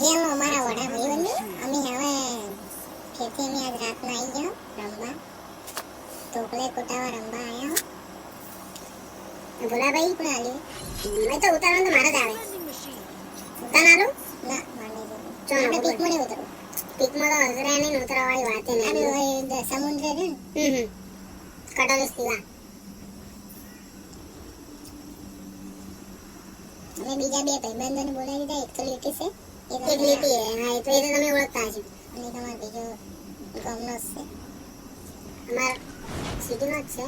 Hello અમારા વડા ભાઈઓને અમે હવે ખેતી અમે આજ રાતના આવી ગયો રમવા. ઢોકળે કોટાવા રમવા આવ્યા ભોલાભાઈ પણ આલ્યું મેં તો ઉતારવાનું તો મારા જ આવે. ઉતાર ના મારે આપણે ઉતાર. પીકમાં ઉતરવું. પીકમાં તો હજરા નહીં ઉતરવા વાળી નહીં. સમુદ્ર છે ને? હમ હમ. પીવા અમે બીજા બે ભાઈબંધોને બોલાવી દીધા એક તો લીટી છે. લીટી હે હા એ તો તમે ઓળખતા હશો. અને તમારો બીજો ગામનો છે. અમારા સિટીનો જ છે.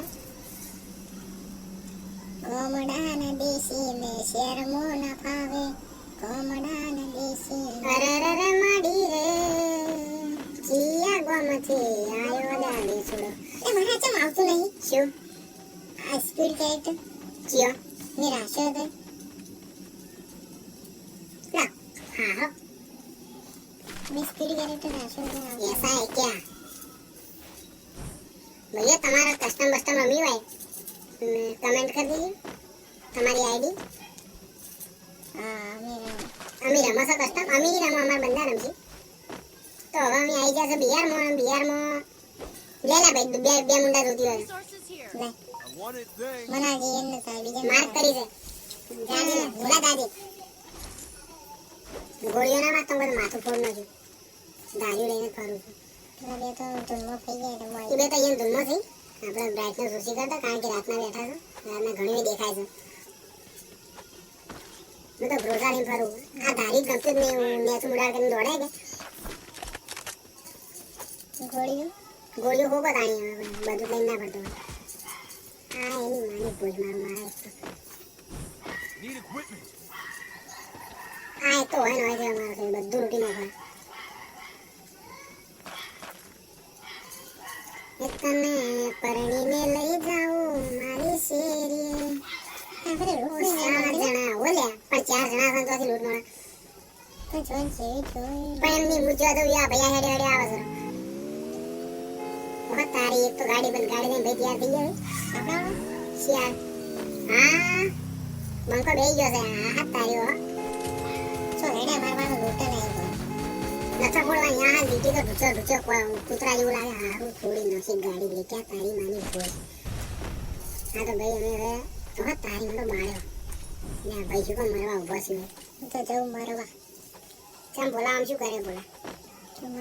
ગોમડાના દેશી ને શેરમો ના ફાવે. દેશી ને અરે રે રે માડી રે. ચિયા ગોમથી આયો દાડી છોડો. એ ચમ આવતું નહીં? શું? આ સ્પીડ કેરેક્ટર કયો? નિરાશો હતો લા હા હો બિસ્કિટ ભૈયા તમારો કસ્ટમ બસ્ટમ અમી હોય કમેન્ટ કરી દીજો. તમારી આઈડી અમી રમો. છો કસ્ટમ અમી રમો અમાર બંદા રમશે. તો હવે અમે આવી ગયા છે બિહારમાં બિહારમાં. લે લે ભાઈ બે બે મુંડા જોતી હોય. મને મના જે એને થાય બીજા માર્ક કરી દે. જાડી ભૂલા દાદી ગોળીઓના માં તમારું માથું ફોડ નાખ્યું દારૂ લઈને ફરું છું. પેલા બે તો ધૂળમાં થઈ ગયા એટલે એ બે તો અહીંયા ધૂળમાં થઈ આપણે બ્રાઇટનેસ ઓછી કરતા કારણ કે રાતના બેઠા છો. રાતના ઘણી દેખાય છે. હું તો ભરોસાડીને ફરું. આ ધારી ગમતું જ નહીં હું નેસ મુડાડ કરીને દોડાય કે? ગોળીઓ? ગોળીઓ ખૂબ હવે બધું લઈને ના પડતો હા આ એની માની ભોજ મારું મારા એક તો. હોય ને હોય છે અમારે બધું લૂંટી નાખે તને પરણીને લઈ જાઉં મારી શેરીએ. આ બધે ઓ, રોકડી ચાર જણા ઓલ્યા પણ ચાર જણા હતા તો લૂંટ મળે તો મૂંઝ્યો તો ગાડી બંધ ગાડી લઈને ભાઈ થઈ ગયો આપણા હા બંકો બેહી ગયો છે. હા તારી હો સો હેડે મારવાનું લૂંટે નહીં નથી ફોડવા તો ઢૂચો ઢૂચો હારું ફોડી નાખી ગાડી લે તારી માની ફોડ હા તો ભાઈ અમે હવે હા તારી માર્યો ને ભાઈ શું કામ મરવા ઊભા છે હું કેમ બોલા આમ શું કરે બોલા થોડું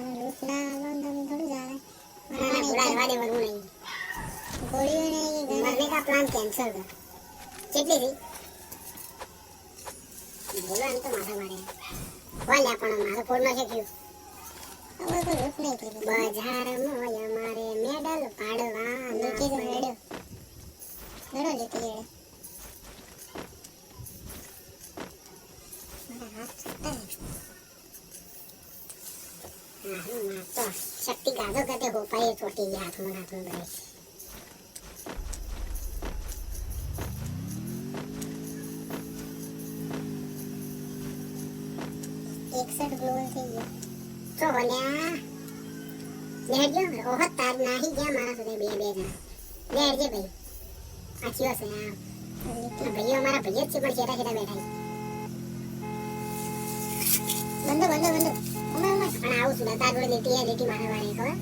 નહીં. ગોળીઓ નહીં કા પ્લાન કેન્સલ કર. કેટલી થી બોલો એમ તો માથા મારે. બોલ્યા પણ મારો ફોડમાં છે તો લૂંટ નહીં કરી બજાર મોય મારે મેડલ પાડવા લીટી તો હેડ્યો લડો લીટી હેડે મારા હાથ છૂટા ને તો શક્તિ ગાધો કરતે હો પાઈ ચોટી ગયા હાથમાં હાથમાં એકસઠ ગ્લોલ થઈ ગયો. તો બોલ્યા લેડજો ઓહત તાર નાહી ગયા મારા સુધી બે બે જણા. લેડજે ભાઈ. સાચી હશે આ ભાઈઓ અમારા ભાઈઓ જ છે, પણ છેટા છેટા બેઠા બંધો બંધો બંધો. ઉમર ઉમર. પણ આવું છું, તાર જોડે લીટી આ લીટી મારા વાળી, ખબર?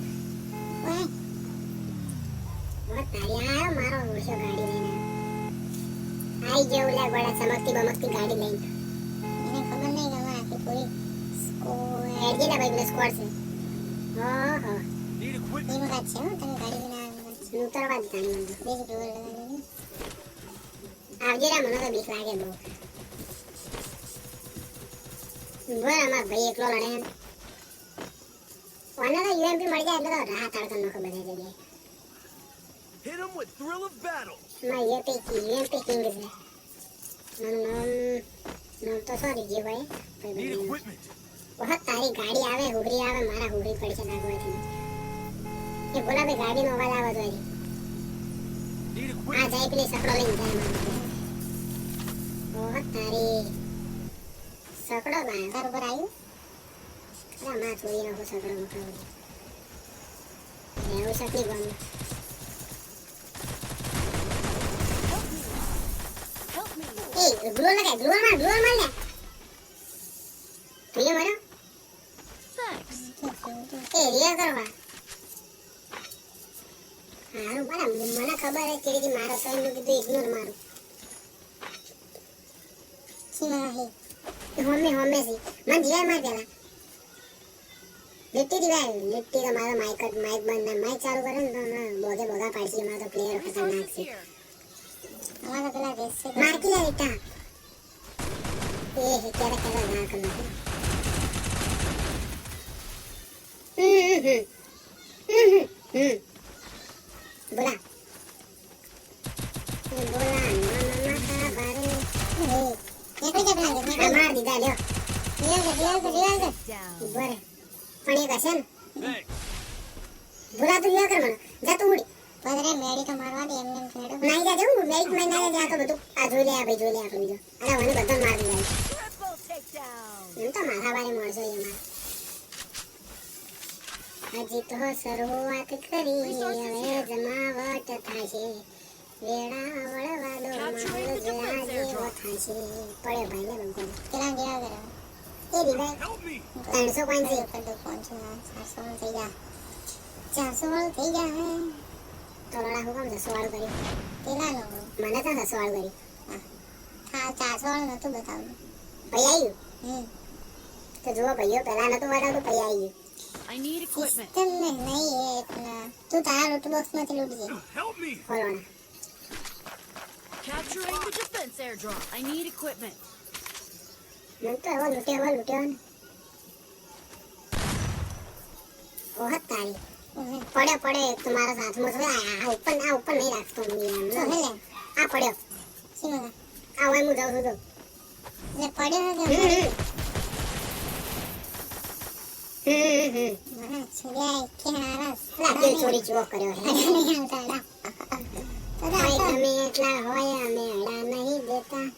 મારો ગાડી લઈને. આઈ ગયો ઓલા ગોળા, ચમકતી બમકતી ગાડી લઈને. એને ખબર નહીં કે અમારે આખી સ્કોર લા ભાઈ સ્કોર છે equipment. એ. વખત છે હો તમે ગાડી જાણી મને. બીજી ગ્લોવલ આવજે રા મને તો બીક લાગે બહુ. બોલ અમાર ભાઈ એકલો લડે એમ. ઓને તો યુએમપી મળી જાય એટલે તો રાહ તાળકન નાખો બધે જગ્યાએ. Hit him with thrill of battle. માં સોરી જે ભાઈ ભાઈ Need equipment. વખત તારી ગાડી આવે હુગરી આવે મારા હુગરી પડશે નાગવાથી એ બોલા ભાઈ ગાડીનો અવાજ આવે તો. Need આ. જાય પેલી સકડો લઈને જાય મારો વખત તારી સકડો બા તાર ઉપર આવ્યું અરે માં ચોરી રહ્યો સકડો મોકલો એવું શકલી ગમે Help me. એ ગ્લોલ લગાય ગ્લોલ માર ગ્લોલ એ કરવા? હારું પણ મને ખબર હે ચીડી મારો તો નું કીધું ઇગ્નોર મારું. એ હોમે હોમે સી મને જીવાય માર પેલા. લીટી દિવાય લીટી તો મારો માઇક માઇક બંધ ના માઇક ચાલુ કરે ને તો બોગે બોગા પાડશે મારો તો પ્લેયર ખતરનાક છે. અમારા પેલા રેસ છે. માર લે લીટા એ હે કેરા કેરા ના કર બોલા તું લ્યો કર મને જા તું ઉડી મેડી તો મારવા દે નાઈ જા તો બધું આ જોઈ લે આ ભાઈ અરે મને બધા મારી જાય એમ તો મારા બારે મળશે એ માર હજી તો શરૂઆત કરી હવે જમાવટ થશે વેળા વળવા દો માહોલ જરા જેવો થશે પડ્યો ભાઈ ને બંકો કેટલા ગયા કરે એ દીવાય ત્રણસો પાંચસો ઉપર તો પહોંચો ચારસો વાળું થઈ ગયા ચારસો વાળું થઈ ગયા હે તોરડા હું કામ દસો વાળું કર્યું પેલાનો મને તો દસો વાળું કર્યું હા ચારસો વાળું નહોતું બતાવ્યું ભાઈ આવ્યું હમ તો જુઓ ભાઈઓ, પહેલાં નહોતું બતાવતું પછી આવ્યું I need equipment. સિસ્ટમ ને નહીં એ એટલા તું તારા લૂટ બોક્સમાંથી લૂટજે Help me! Capturing the defense airdrop. I need equipment. મને તો લૂટ્યો ને તારી. ઓહે પડ્યો પડ્યો એક મારા સાથમાં છે. આ ઉપર આ ઉપર નહીં રાખતો હું એમ. લે આ પડ્યો. સીમા આ હોય હું જાઉં છું તો. એટલે પડ્યો હે કે હમ, હમ. હમ, હમ. મારા છોડ્યા કે હારા લા, દિલ ચૂકો કર્યો હે આવતા ભાઈ તમે એટલા હોય અમે અડા નહીં દેતા.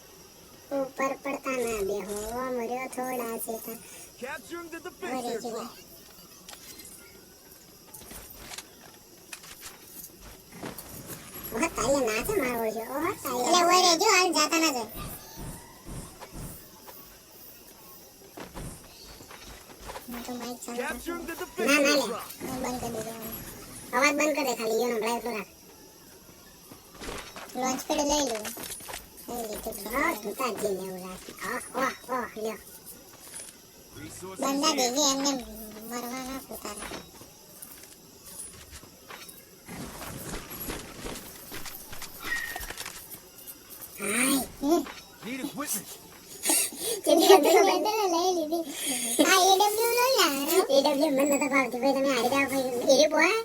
ઉપર પડતા ના બેહો મર્યો થોડા defense વરે જો airdrop. ઓહ તારી ના છે. મારો ઓળખ્યો ઓહ એટલે તારી જો હાલ જાતા ના જાય. તો માઈક ચાલુ Capturing the ના defense ના લે airdrop. હું બંધ કરી દીધો અવાજ બંધ કરી દે ખાલી યો નંબરાય એટલો રાખ લોન્ચ પેડ લઈ લઉં લઈ લીધું હા તું તાર જે લેવું રાખ ઓહ ઓહ ઓહ લ્યો Resources બંદા here. દેજે એમને મરવા ના પોતાને હાય Need equipment. કેવી લઈ રીતે લીધી આ એડબ્લ્યુ લઈ યાર એડબ્લ્યુ મને નતા ભાવતી ભાઈ તમે હારી જાવ ભાઈ એરી બોય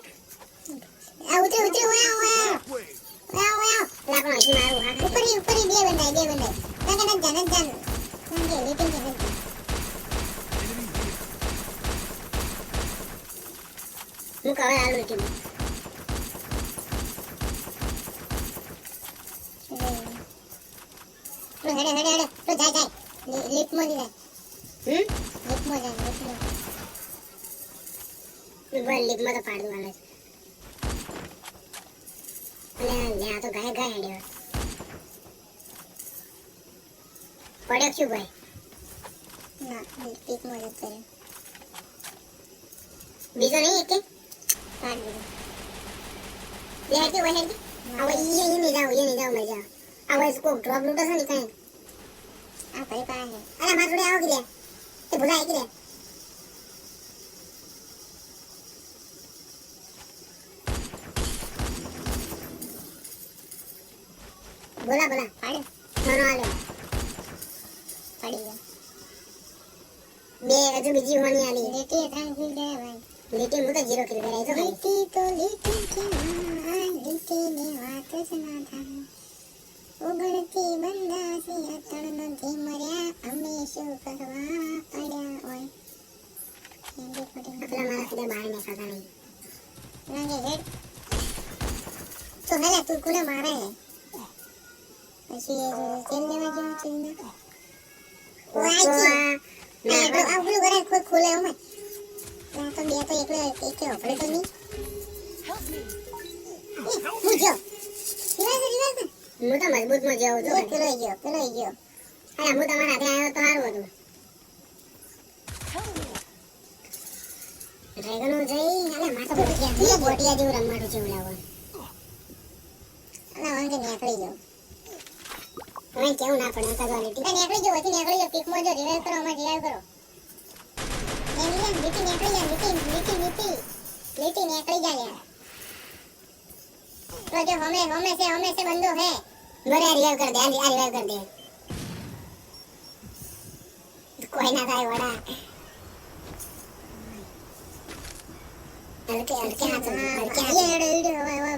આ ઉતરી ઉતરી ઓયા ઓયા Halfway. ઓયા ઓયા લા પણ હજી મારું હા ઉપરી ઉપરી બે બંદાય બે બંદાય ના ના ના જાન જાન ના કે લીટી કે નથી હું Enemy here. કવર આલું ટીમ હેડે હેડે હેડે તો જાય જાય લીપમાં જાય હમ લીપમાં જાય લીપમાં બોલ લીગમાં તો પાડ દઉં હાલે અને ત્યાં તો ગાય ગાય હેડ્યો. પડ્યો શું ભાઈ? ના લીપમાં જતો રહ્યો બીજો નહીં એક? કાઢ દીધો. બે હેડતી હોય હેડતી હવે ઈ ઈ નહીં જાવ ઈ નહીં જાવ મજા હવે કોક ડ્રોપ લૂટો છે ને કાંઈ આ ભાઈ પાસે. અરે માર જોડે આવો કે એ ભૂલાય કે બોલા બોલા પાડે. મારો આલો પાડી ગયો બે હજુ બીજી હોની આલી. લીટી ત્રણ કિલ દે ભાઈ લીટી હું તો જીરો કિલ કરાય તો લીટી તો લીટી કે માં લીટી ને વાત જ ના થાય. ઉગડતી બંદાસી અતણ નથી મર્યા અમે શું કરવા પડ્યા હોય? ફોટી મારા સીધા બહાર નીકળતા નહીં નાગે હેડ. તો હેલે તું કોને મારે? હે પછી એ લેવા તો ઘરે કોઈ ખોલે ઓમાં તો બે તો એકલો આપણે તો નહીં હું જો રિવાજ રિવાજ હું તો મજબૂતમાં છું પેલો ગયો પેલો ગયો અરે હું તમારા હાથે આવ્યો તો સારું હતું ડ્રેગનો જઈ અલે માર તો બોટિયા જેવું બોટિયા જેવું રમવાનું છે ઓલા અલા વાંકે નીકળી જાઓ કેવું ના પડે સગાલિટી તને એકલી જો હતી એકલી જો પીકમાં જો રિવાઇવ કરો માં રિવાઇવ તો જો હમે હમે સે હમે હે. મરે રિવાઇવ કર દે આ રિવાઇવ કર દે. કોઈ ના થાય વડા. હલકે હલકે હાથ હલકે હાથ હેડો હેડો હવે હવે.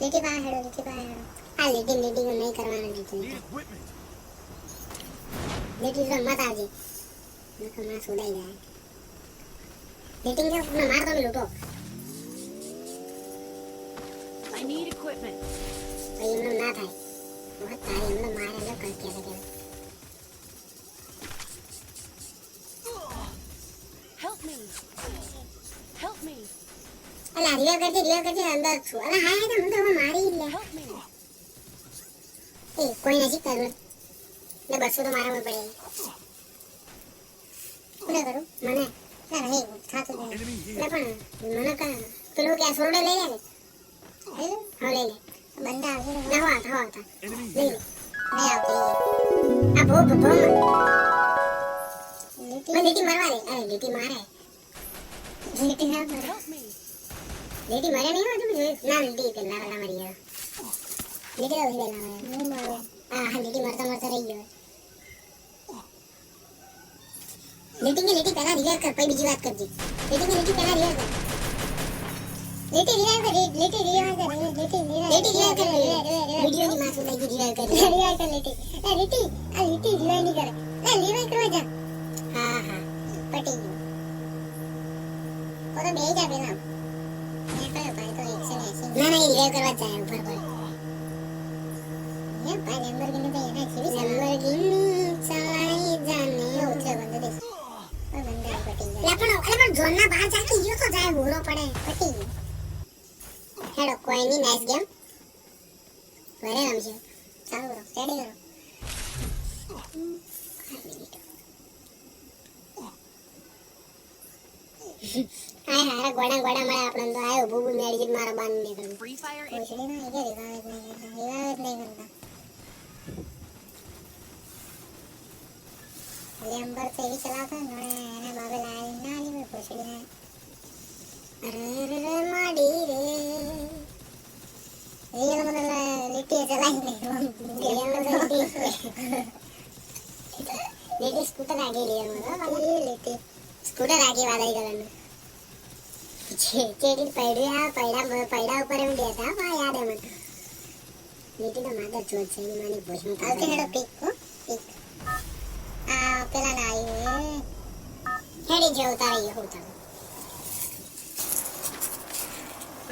લીટી પા હેડો લીટી પા હેડો. આ લીટી લીટી કો નહીં કરવાના લીટી Need equipment. લીટી તો મત આવજે નકરમાં સુડાઈ જાય લીટી કે મને માર તો લૂટો I need equipment. પછી એમને ના થાય બહુ તારી એમને મારે લે કર કે કે Help me. Help me. અલા રિવાઈવ કરજે રિવાઈવ કરજે અંદર છું અલા હા એ કોઈ નજીક કરું ને બસો તો મારા પડે. પૂરે કરું? મને? ના નહીં થાતું જ Enemy here. એટલે પણ મને કા પેલું કે સોરડો લઈ લે ને? હા? લઈ લે. બંદા આવશે ના. હોતા હોતા Enemy લઈ લે. આવતી આ ભો ભો ભો મને લીટી મારવા દે. અરે લીટી મારે. લીટી ના મારે? નહીં હોતું ના લીટી પેલા મરી હા હા લીટી મારતા મારતા ગયો લીટી કે લીટી પહેલા બીજી વાત કરજે લીટી કે લીટી પહેલા રિવાઇવ કર આ લીટી કરે એ રિવાઇવ કરવા હા હા પટી ગયું તો બે કરવા જાય ઉપર પર એ ભાઈ લેમ્બોર્ગિની તો એના જેવી છે લેમ્બોર્ગિની ચલાઈ જાને એ ઉતરે બંદો દેખ ઓય બંદા પટી લે ગયા પણ અરે પણ ઝોન ના બહાર ચાકી ગયો મળે આપણને તો આયો બુબુ મેળી જીત મારા બાન લેમ્બર તો એવી ચલાવતા ને એને બાબે લાવી ના આવી કોશડી ના અરે રે રે માડી રે રિયલ મને લીટી ચલાવી નહીં ગેમ તો લીટી લીટી સ્કૂટર આગે રે મતલબ એ લીટી સ્કૂટર આગે વાદળી કલરનું છે ચેડી પૈડ્યા પૈડા પૈડા ઉપર એમ બેઠા હા પેલા ના આવ્યું હેડી જેવું તારે હું તમે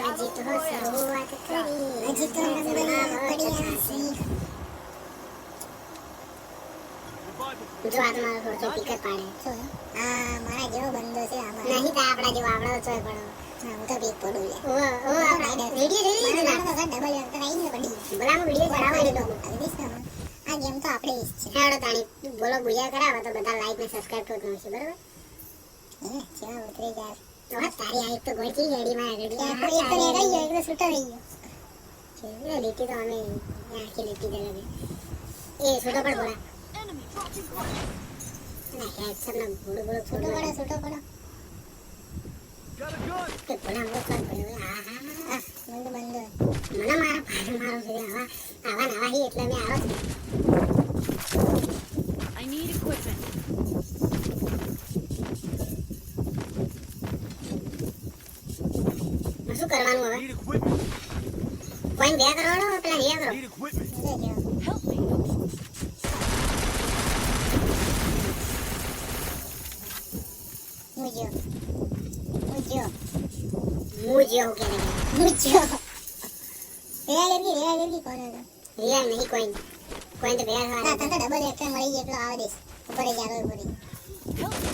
હજી તો શરૂઆત કરી. હજી તો પડ્યા છે જો આ તમારો થોડો પાડે. શું આ મારા જેવો બંધો છે આમાં નહીં તો આપણા જેવો આવડો ચોય પણ હું તો પડું લે ઓ ઓ વિડિયો જોઈ લીધું ના ડબલ અંતર આવીને પડી બોલામાં વિડિયો ચડાવવા લીધો આ ગેમ તો આપણે જ છે હેડો તાણી બોલો ગુયા કરાવો તો બધા લાઈક ને સબસ્ક્રાઇબ કરી નાખશે બરોબર? હે ઉતરી જાય. તો તારી આ એક તો ગોળચી ગેડી માં આગળ એક તો રહી ગયો એક તો છૂટો રહી ગયો. લીટી તો અમે આખી લીટી દે લગે એ છોટો પડ બોલા. ના હેડસર ના બોડો બોડો છૂટો પડો છૂટો પડો. કે કર હા હા. બંદો બંદો મને મારા ભાઈ મારો છે આવા આવા નવા હી એટલે મેં આવો I need equipment. શું કરવાનું હવે Need equipment. કોઈ બે કરોડો પેલા રિયા કરો Need equipment. બંદો જેવો Help me. મુજો મુજો હું જેવું કે લગે મુજો રેવા ગરકી રેવા ગરકી કોણ હતો રિયા નહીં કોઈ કોઈ તો ભેગા ના થવાના તને તો ડબલ એક્ટર મળી જાય એટલો આવે દેશ ઉપર જ આવે ઉપર જ. Help me.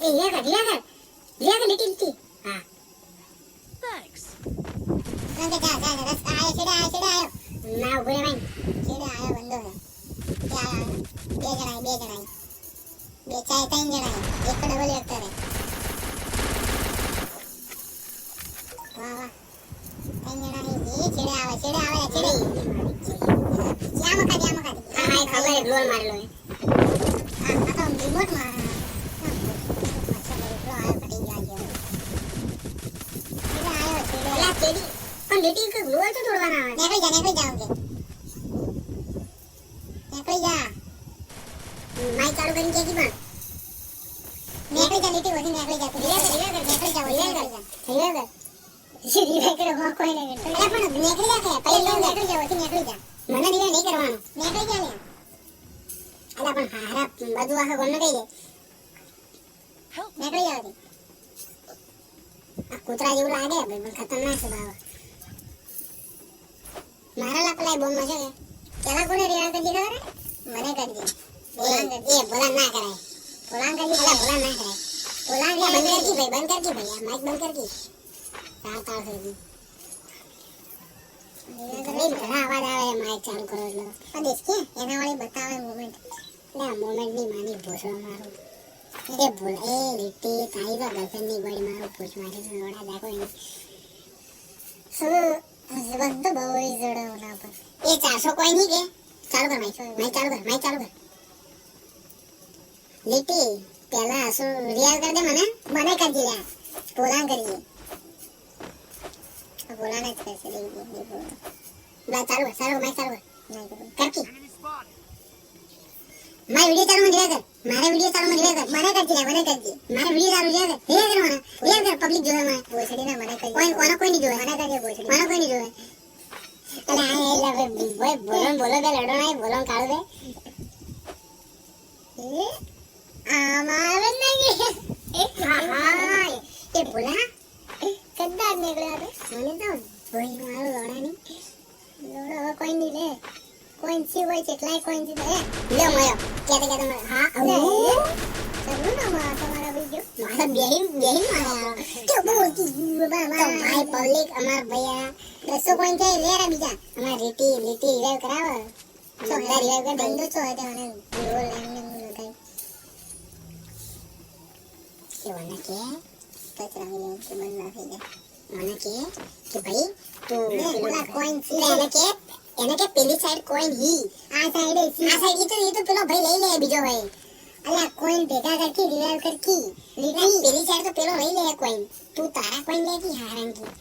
એ રિયા કર રિયા કર રિયા કર લીટી લીટી હા Thanks. ના કે જા જા જા રસ્તા આયો છેડે આયો છેડે આયો ના ઊભો રે ભાઈ છેડે આયો બંદો હે ત્યાં આયો. બે જણાય બે જણાય બે ચાય ત્રણ જણા એક તો ડબલ એક કરે વાહ વાહ ત્રણ જણા એ છેડે આવે છેડે આવે છેડે જ્યાં મકા જ્યાં મકા હા હા એ ખબર છે ગ્લોલ મારેલો એ આ આ તો રિમોટમાં આવ્યો પટી ગયા છે છેડે આવ્યો છેડે પેલા ચેડી પણ લીટી કે ગ્લોલ તો તોડવાના આવે નીકળી જા નીકળી જા કે નીકળી જા માઈક ચાલુ કરીને કે પણ નીકળી જા લીટી વધી નીકળી જા તું નીકળી જા નીકળી જા વધી નીકળી જા રિવાઈવ કરે હો કોઈ નહીં કરતો. અલા પણ નીકળી જા કે પહેલા નીકળી જા વધી નીકળી જા મને રિવાઈવ નહીં કરવાનો નીકળી જા લે અલા પણ હારા બધું આખા ગોમને કહી દે નીકળી જા આ કૂતરા જેવું લાગે ભાઈ પણ ખતરનાક છે બાબા મારા લા પેલા બોમ્બ છે કે પેલા કોને રિવાજ કરી ખબર મને કરી દે એ બોલા ના કરાય બોલાન કરી અલા બોલા ના કરાય બોલાન કે બંધ કરી કરકી ભાઈ બંધ કરકી ભાઈ આ માઈક બંધ કરકી તાળ તાળ થઈ ગઈ ઘણા અવાજ આવે માઇક ચાલુ કરો એટલે આ દેખ કે એના વાળી બતાવે મોમેન્ટ એટલે આ મોમેન્ટની માની ભૂસો મારું એ ભૂલ એ લીટી તારી તો ગર્લફ્રેન્ડની ગોળી મારું પૂછ મારી તો વડા દાખો એને શું હસબન્ડ તો બહુ ઈ જોડે ઓના પર એ ચારસો કોઈ નહીં કે ચાલુ કર માઈક માઈક ચાલુ કર માઈક ચાલુ કર લીટી પેલા શું રિયાઝ કરી દે મને મને કરી લે બોલાન કરીએ આ બોલાન જ કરશે દે દે દે બોલો લા ચાલુ કર ચાલુ કર માઈક ચાલુ કર નહીં કરું કરકી Enemy spotted. મારી વિડિયો ચાલુ માં રિયા કર. મારે વિડિયો ચાલુ માં રિયા કર. મને કરજે મને કરજે. મારે વિડિયો ચાલુ જોયા કર. રિયા કર મને કર પબ્લિક જોવે મને ભોસડી ને મને કરી કોઈ કોનો કોઈ નહીં જોવે. મને કરજે ભોસડી મને કોઈ નહીં જોવે. અલા આ એટલે ભાઈ બોલો બોલો બે લડો નહીં બોલો ને કાઢો બે. એ અમારે નહીં એ. હા હા એ. બોલા કદાચ નીકળ્યા મને તો ભાઈ મારું લોડાની લોડો કોઈ નહીં લે. કોઈ સી હોય છે કેટલાય કોઈન સી એ લ્યો મળ્યો. કેતે કેતે મળ્યો? હા લે. આવું ના માં તમારા બીજો મારા બેહીન બેહીન મારા કે બોલતી તો ભાઈ પબ્લિક અમાર ભૈયા દસો કોઈન છે લે રે બીજા. અમાર રીટી રીટી રિવાઈવ કરાવો. બધા રિવાઈવ કરી દઈ છો એટલે મને રોલ એમને એમ લગાઈ કે મને કે કચરા મિલે કે બંધ ના થઈ જાય મને કે કે ભાઈ તું પેલું પેલા coin છે. લે, કે એને કે પેલી સાઈડ કોઈન હી. આ સાઈડે આ સાઈડ ઈ તો ઈ તો પેલો ભાઈ લઈ લે બીજો ભાઈ. અલ્યા કોઈન ભેગા કરકી રિવાઈવ કરકી ના, પેલી સાઈડ તો પેલો લઈ લે કોઈન તું તારા કોઈન લે કી હારાન કી.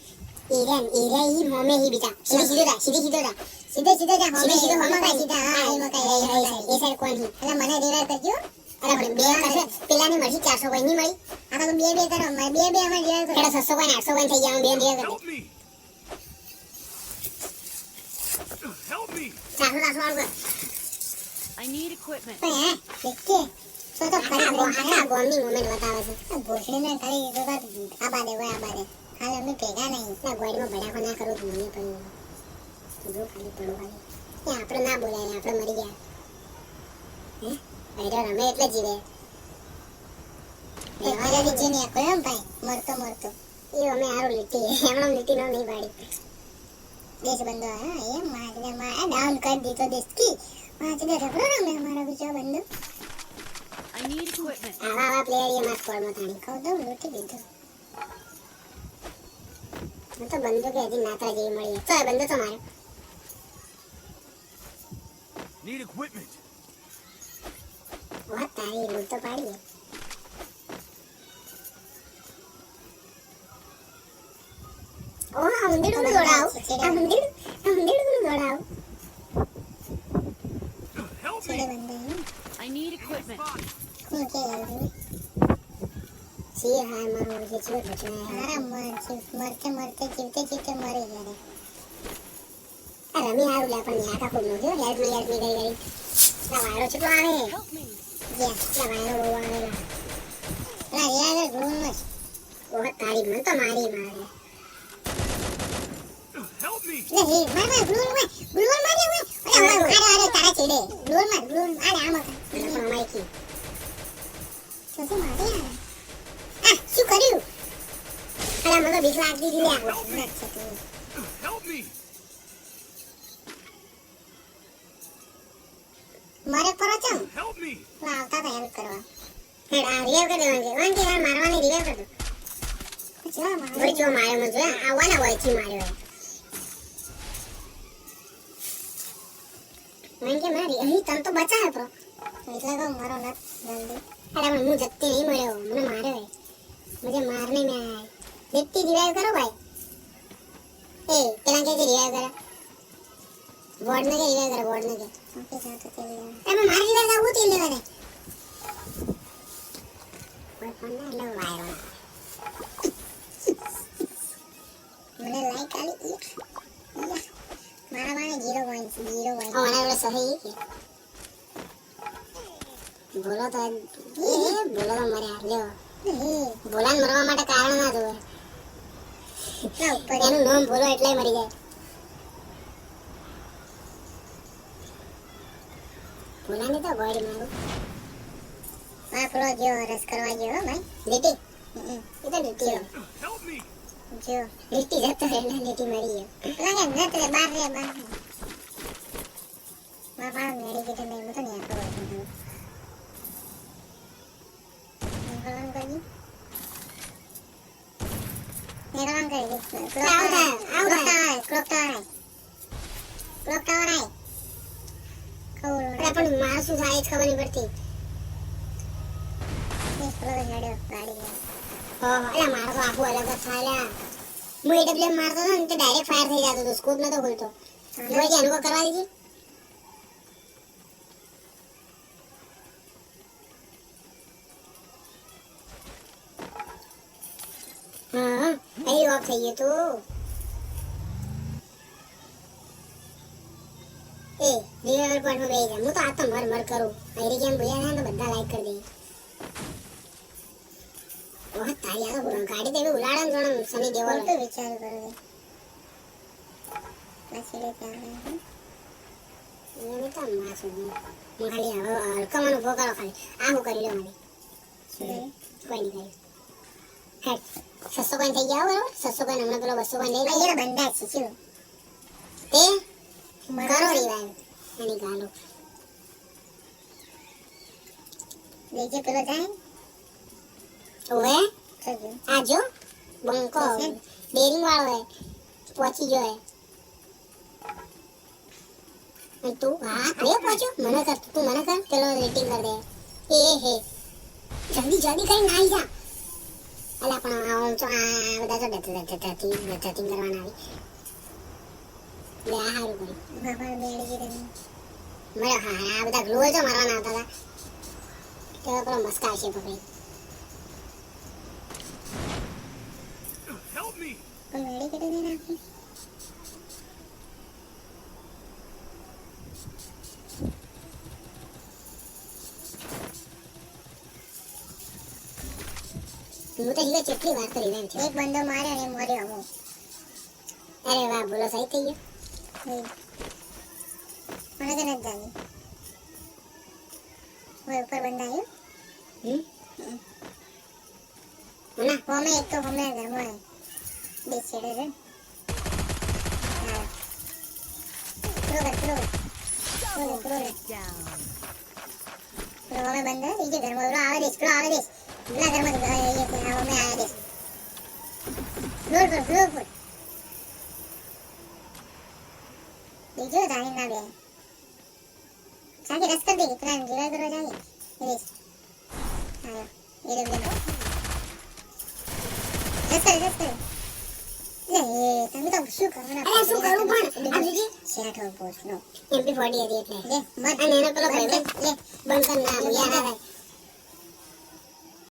ઈરેન ઈરે ઈ મોમે હી બીજા. સીધી સીધો જા સીધી સીધો જા. સીધે સીધો જા હોમે સીધો હોમે કા સીધા હા. એ મકા એ એ સાઈડ એ સાઈડ કોઈન હી. એટલે મને રિવાઈવ કરજો. અરે પણ બે કરશે. પેલાની મળશે ચારસો કોઈનની મળી. આ તો બે બે કરો. બે બે અમે રિવાઈવ કરો પેલા છસો કોઈન 800 કોઈન થઈ ગયા બે વાળું કર. I need equipment. તો તો ફરી આખા ગો- મોમેન્ટ બતાવે છે ભોસડીને ખાલી તો આ બાદે હોય આ બાદે હાલ અમે ભેગા નહીં ના ગોળીમાં ભડાકો ના કરું તો મને પણ જો ખાલી પડો ખાલી એ આપણે ના બોલાય આપણે મરી ગયા હે અરે રમે એટલે જીવે દેવાજાથી જે નીકળ્યો ભાઈ મરતો મરતો એ અમે સારું લીટી એમણે લીટી નો નહીં પાડી દેશ બંધો હા એમ? માજને માં ડાઉન કરી દીધો દેશકી માજને રગડો રમે અમારો બીજો બંધો. I need equipment. આવા આવા પ્લેયર એ મારા સ્કોડમાં તાણી કહું દઉં લૂટી દીધો. હું તો બંદૂક હજી નાતરા જેવી મળી તો એ બંદૂક તો મારે Need equipment. વાત તારી લૂંટ તો પાડીએ ઓહ આ ઉંદરડું દોડાવ આ ઉંદરડું આ ઉંદરડું દોડાવ Help છેડે me. બંધો એમ I need equipment. હું કે જલ્દી સી હા મારો જે જીવ બચાવે મારા મર જીવ મરતે મરતે જીવતે જીવતે મરી ગયા આ રમી હારું લે પણ યાકા ખૂબ નો જો હેલ્પ મી હેલ્પ મી ગઈ ગઈ આ વાયરો કેટલો આવે Help me. જ્યાં આ વાયરો બહુ આવેલા ના યાર રૂમ જ ઓહ તારી મન તો મારી મારે Help me. લે હે માર માર ગ્લુલમાં ગ્લુલ માર લે ઓય ઓય અરે અરે તારા છેડે ગ્લુલ માર ગ્લુલ અરે આમ મને કી? તો શું મારે આ શું કર્યું? અરે મને લે મારે પર ચમ? Me. હેલ્પ કરવા. હેડ આ કરી દેવાનું વાંકી યાર મારવાની રિવાઇવ કરી દો. જો માર્યો મને જોયા આવવાના વયથી માર્યો મન મારી મારો નત અરે પણ હું મળ્યો. મને માર્યો હે મુજે મારને મેં આયા. દેખતી ભાઈ. એ પેલા કે કે રિવાઈવ કરો? વોર્ડ ને કે? ઓકે સાચું તે રિવાઈવ. તમે મારી રિવાઈવ બોલો તો બોલો તો મરે લ્યો. બોલાને મરવા માટે કારણ ના જોવે એનું નામ બોલો એટલે મરી જાય. બોલાની તો બોડી મારું. જો, રસ કરવા હો, ભાઈ. લીટી. એ તો! જો જતો રહે એટલે લીટી મરી ગયો. બાર રે, બાર રે મારા પાસે મેડિકેટ નહીં હું તો નહીં આપો નીકળવાનું કરી નીકળવાનું થાય. Tower clock tower clock tower ખબર પણ મારે શું થાય ખબર નહીં પડતી મારો તો આખું અલગ જ થાય હું AWM મારતો હતો ને તો ડાયરેક્ટ ફાયર થઈ જતો હતો સ્કોપ નતો ખુલતો કરવા દીધી હા હા અહીં ઓફ થઈ ગયું તું. એ રિવાઇવલ પોઈન્ટમાં બેસી જા. હું તો આ તો મર મર કરું. અહીં કેમ ભૂયા ને તો બધા લાઈક કરી દઈએ ઓહ તારી આ તો ગાડી તો એવી ઉલાડે ને જાણે સની દેવલ તો વિચાર કરો દે પછી લે ત્યાં એને તો માસુ હું ખાલી હવે હલકામાં ઊભો કરો ખાલી. આ હું કરી લઉં મારી કોઈ નહીં કર્યું. હેડ. છસો કોઈન થઈ ગયા બરોબર છસો કોઈન હમણાં પેલો બસો કોઈન લઈ અહીંયા બંધા છે શું તે કરો રિવાઈવ અને ગાલો લેજે પેલો જાય ઓવે તો જો આ જો બંકો. ડેરિંગ વાળો હે પહોંચી ગયો હે તું હા અરે પહોંચ્યો મને કર તું મને કર પેલો રેટિંગ કર દે એ હે જલ્દી જલ્દી કરી નાઈ જા અલા પણ આમ તો આ બધા તો ડટ ડટ ડટિંગ ડટિંગ કરવાના આવી લે આ હારું બાબા બેડી રે મને હા આ બધા ગ્લો મારવાના હતા તા પેલો મસ્કા છે પકડી Help me! પણ મેડિકેટ દે નાખી હું તો હીરે કેટલી વાર કરી એમ છે એક બંદો માર્યો ને એ મર્યો હું. અરે વાહ બોલો સહી થઈ ગયો? એ. મને તો નથી જાણી હવે ઉપર બંધ આવ્યું? હમ. ના હોમે એક તો હોમે ઘરમાં હે. બે છેડે છે. હા. પૂરો કર પૂરો કર પૂરો કર, પૂરો કર. Down. પેલો હોમે બંધ. હે, બીજે ઘરમાં પેલો આવે દેશ પેલો આવે દેશ બીજો જાણી ના બે. જાગે રસ કર દે પેલા જીવા કરો જાગે. દેશ આયો એ રે બધા રસ કર રસ કર લે તમે તો શું કરવાના અરે શું કરું પણ? આ શેઠો પોસ્ટ નો એમપી ફોડી હતી એટલે. લે મત અને એનો પેલો ભાઈ લે બંધ કર ના યાર આવે.